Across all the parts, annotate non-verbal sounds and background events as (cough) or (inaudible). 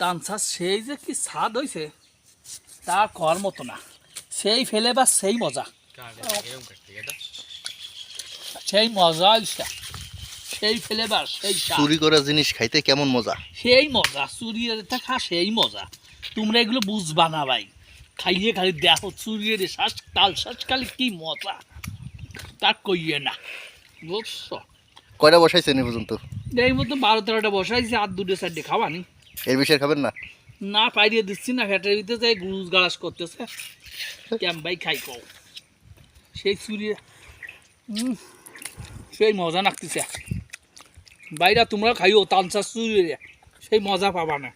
তানসা সেই যে কি স্বাদ হয়েছে তা কর মতো না। সেই ফেলে বা সেই মজা। সেই মজা হয়েছে সেই ফেলে বা সেই। চুরি করা জিনিস খাইতে কেমন মজা? সেই মজা চুরি খা সেই মজা। তোমরা এগুলো বুঝবা না ভাই। খাইয়ে খালি দেখো চুরিয়ে রে শ্বাস তাল শ্বাস খালি কি মজা। তা কইয়ে না। বুঝছ? কয়টা বসাইছেন এ পর্যন্ত? এই মতো বারো তেরোটা বসাইছে আর দুটো সাইডে খাওয়ানি এর বিষয়ে খাবেন না? না পাইরিয়ে দিচ্ছি না ফ্যাটের ভিতরে যাই গুরুজ গালাস করতেছে। ক্যাম্প ভাই খাই কও। সেই উম, সেই মজা নাকতেছে। বাইরা তোমরা খাইও তানসা চুরিয়ে সেই মজা পাবা না।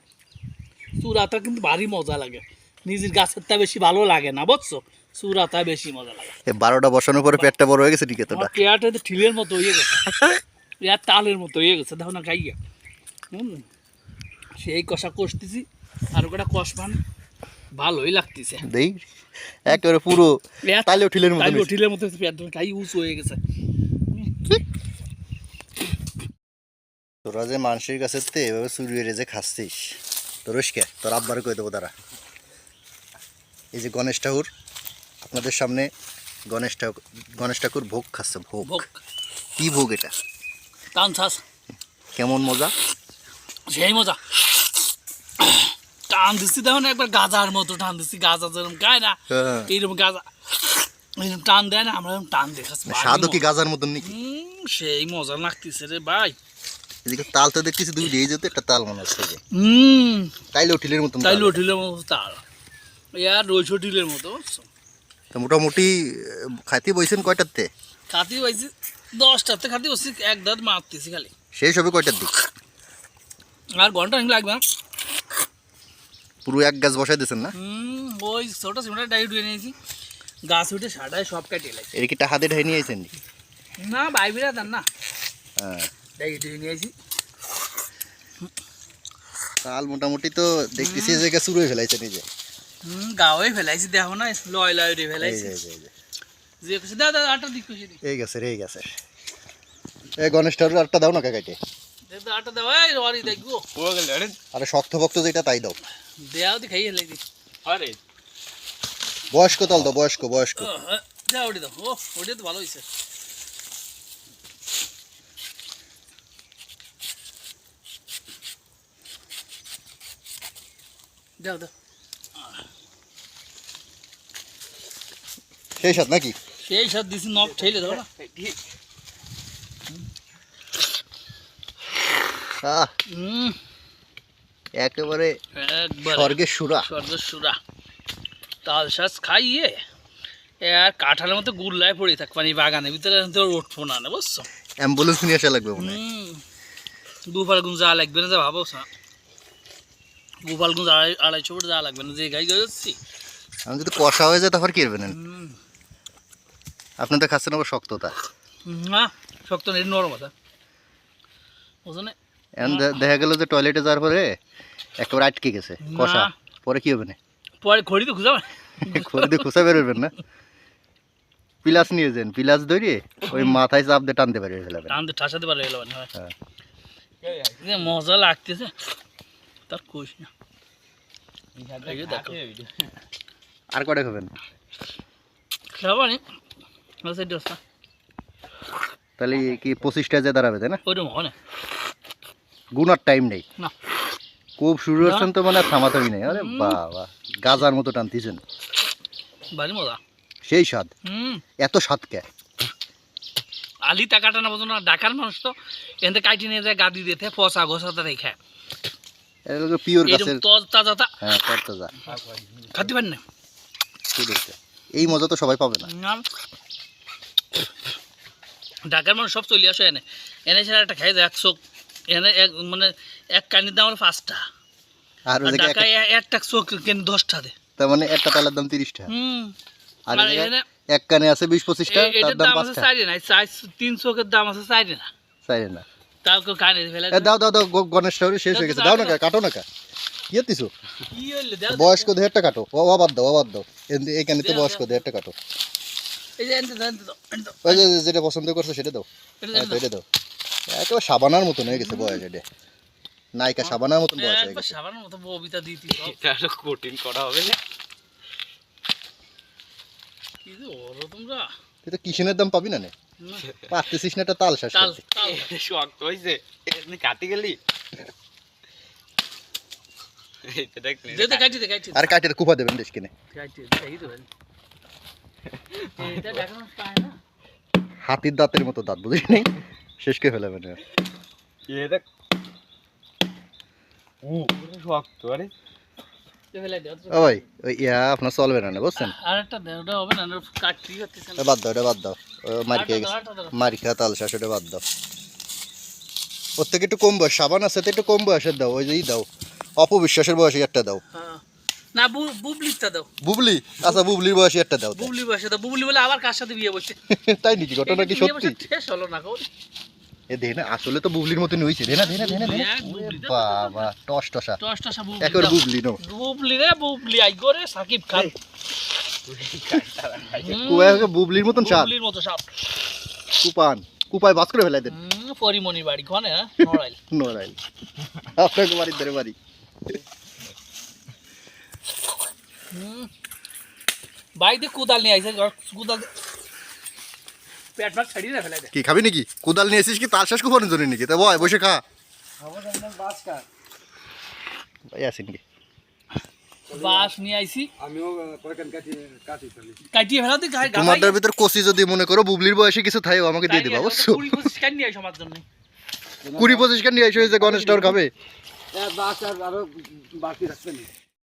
চুরাটা কিন্তু ভারী মজা লাগে। নিজের গাছেরটা বেশি ভালো লাগে না বুঝছ? চুরাটা বেশি মজা লাগে। বারোটা বসানোর পরে পেটটা বড় হয়ে গেছে ঠিক আছে পেয়ারটা তো ঠিলের মতো হয়ে গেছে। পেয়ার তালের মতো হয়ে গেছে দেখো না খাইয়া। হুম। সেই কষা কষতেছি আর কটা কষ পান ভালোই লাগতেছে। দেই একেবারে পুরো পেয়ার তাইলে ঠিলের মতো তাই হয়েছে। মতো পেয়ার খাই উঁচু হয়ে গেছে। তোরা যে মানুষের কাছে তে এভাবে চুরি হয়ে যে খাচ্ছিস তোর কে তোর আব্বারে কই দেবো তারা এই যে গণেশ ঠাকুর আপনাদের সামনে গণেশ ঠাকুর গণেশ ঠাকুর ভোগ খাচ্ছে ভোগ। কি ভোগ এটা? কেমন মজা? সেই মজা। টান দিচ্ছি দেখো না একবার গাজার মতো টান দিচ্ছি গাজা যেরকম গায় না হ্যাঁ। এইরকম গাজা এইরকম টান দেয় না আমরা এরকম টান দেখাচ্ছি স্বাদও কি গাজার মতন নাকি? সেই মজা লাগতেছে রে ভাই। এদিকে তাল তো দেখতেছি দুই দিয়ে যেত একটা তাল মনে হচ্ছে হুম তাইলে ঠিলের মতন তাই তাল। লটিলের মতো তার ইয়ার রইছো টিলের মতো তো মোটামুটি খাইতে বইছেন কয়টাতে? খাতি পাইছি দশটাতে খাতি বসছি এক দাঁত মারতেছি খালি। শেষ হবে কয়টার দিক? আর ঘণ্টা লাগবে না। পুরো এক গাছ বসাই দিয়েছেন না? ওই ছোট সিমটা ডাইট উঠে নিয়েছি। গাছ উঠে সাটায় সব কাটিয়ে লাগছে এর কি দিয়ে ঢাই নিয়ে আইছেন? না বাইবিরা দেন না। হ্যাঁ। ডাইট উঠে নিয়েছি। তাল মোটামুটি তো দেখতেছি যে শুরু হয়ে ফেলাইছে নিজে। হুম গাওয়ে ফেলাইছি দেখো না লয় লয় এই ফেলাইছি। যে, কিছু দাদা আটটা দিক এই গেছে রে এই গেছে এই গণেশ ঠাকুর দাও না কাকাইতে দাদা আটটা দেওয়া এই ররি দেখব আরে শক্ত ভক্ত যেটা তাই দাও। দেওয়া দি খাইয়ে দি আরে। বয়স্ক তাল দাও বয়স্ক বয়স্ক। যা ওটি দাও। ও ওটি তো ভালো দাও দাও সেই সাথ নাকি? সেই সব দিছি নখ ঠেলে দাও না? আহ একেবারে স্বর্গের সুরা। স্বর্গের সুরা। তাল শাঁস খাইয়ে আর কাঁঠালের মতো গুল্লায় পড়ে থাক পানি বাগানের ভিতরে উঠবো না বুঝছ? অ্যাম্বুলেন্স নিয়ে আসা লাগবে মনে যা লাগবে না যা ভাবো আড়াই আড়াইশো ফুট যা লাগবে না যে গাই যাচ্ছি। আমি যদি কষা হয়ে যায় তারপর কি করবেন হুম। আপনি তো খাচ্ছেন আবার শক্ততা না শক্ত নেই নরম দে- দেখা গেল যে টয়লেটে যাওয়ার পরে একেবারে আটকে গেছে কষা। পরে কি হবে না? পরে খড়ি তো খুঁজা খড়ি বেরোবেন না। পিলাস নিয়ে যান পিলাস ধরে ওই মাথায় চাপ দিয়ে টানতে পারবে ফেলাবেন। টানতে ঠাসাতে পারে এলো হ্যাঁ। মজা লাগতেছে তার না। দেখো। আর কটা খাবেন? খাবানি তাহলে কি পঁচিশটা যে দাঁড়াবে তাই না? ওইরকম হয় না। গুনার টাইম নেই। খুব শুরু হচ্ছেন তো মানে আর থামাথামি নেই। আরে বাবা গাজার মতো টানতেছেন। ভারী মজা। সেই স্বাদ। এত স্বাদ কে? আলি টাকাটা না বোঝো না ডাকার মানুষ তো এতে কাটি নিয়ে যায় গাদি দিতে পচা ঘোষাতে রেখে পিওর গাছের তাজা হ্যাঁ যা খাতে পারেন না? এই মজা তো সবাই পাবে না। ঢাকার মানুষ সব চলে আসে এনে। এনে সেটা একটা খাই যায় একশো এনে এক মানে এক কানির দাম হলো পাঁচটা। আর ঢাকায় একটা চোখ কেন দশটা দে। তার মানে একটা তালের দাম তিরিশ টাকা হুম। আর এখানে এক কানে আছে বিশ পঁচিশটা তার দাম না তিন চোখের দাম আছে না। চাই না। তাও কেউ কানে ফেলে দাও দাও দাও গণেশ ঠাকুর শেষ হয়ে গেছে। দাও না কাটো না কা। দিছো? দেড়টা কাটো। ও দাও দাও। এইখানে তো দেও, কাটো। দাও, দাও, দাও। যেটা পছন্দ করছ সেটা দাও। এটা হ্যাঁ, এটা দাও। একেবারে সাবানার মতন হয়ে গেছে বয়স এটা। নায়িকা সাবানার মতন বয়স হয়ে গেছে। সাবানের মতো ববিতা দিতি সব। এটা (laughs) আরও কঠিন করা হবে না। কি যে ওরো তোমরা? তুই তো কিষেনের দাম পাবি না নে? পারতেছিস না একটা তাল শ্বাস তাল শক্ত হয়েছে এমনি কাটি গেলি? এইটা দেখ নে, দে দে কাটি। দে কাটি দে। আর কাটিয়ে কুপা দেবেন দেশ কিনে। কাটি দে এই তো ভাই। এটা দেখানো পায় না। হাতির দাঁতের মতো দাঁত বুঝিস নেই শেষ করে ফেলাবে না এ দেখ। ও শক্ত আরে। ভাই ইয়া আপনার চলবে না বুঝছেন? একটা হবে না কাটতেই হচ্ছে বাদ দাও ওটা বাদ দাও। ও খেয়ে গেছে। আরেকটা খেয়ে তাল শ্বাস ওটা বাদ দাও। ওর থেকে একটু কম বয়স সাবান আছে তো একটু কম বয়সের দাও ওই যেই দাও। অপবিশ্বাসের বয়সে একটা দাও। না বুবলিটা দাও। বুবলি? আচ্ছা বুবলির বয়সী একটা দাও তাই। বুবলি বসে দাও বুবলি বলে আবার কার সাথে বিয়ে বসে? (laughs) তাই নাকি? ঘটনা কি সত্যি? শেষ হলো না এ দে আসলে তো বুবলির মতন হইছে। দে না দে না দে না দে না। এক বুবলি দাও। বাবা টস টসা দশটা সব বুবলি। একবার বুবলি নো। বুবলি রে বুবলি আই করে সাকিব খান। কুয়াকে বুবলির মতন স্বাদ বুবলির মতো সাপ। কুপান কুপায় বাস করে ফেলাই দেন। পরিমণি বাড়ি কোনে হ্যাঁ? (laughs) নড়াইল। নড়াইল। আপনাকে বাড়ির ধরে বাড়ি। হুম। বাড়িতে কোদাল নিয়ে আইসে কোদাল দিয়ে- পেট ভাগ ছাড়িয়ে না ফেলাই দে কি খাবি নাকি? কোদাল নিয়ে এসিস কি? তাল শেষ কুপানোর জন্য নাকি তা বয় বসে খা। ভাই আসেন কি বাস নিয়ে আইসি আমিও কয়েকখান কাটি কাটি ফেলি। কাটিয়ে ফেলাতে তোমাদের ভিতর কষি যদি মনে করো বুবলির বয়সে কিছু থাইও আমাকে দিয়ে দিবা অবশ্য কুড়ি পঁচিশ কান নিয়ে আইসো আমার জন্য। কুড়ি পঁচিশ কান নিয়ে এসে যে গণেশ টাওয়ার খাবে। বাস আর আরও বাকি রাখবে না।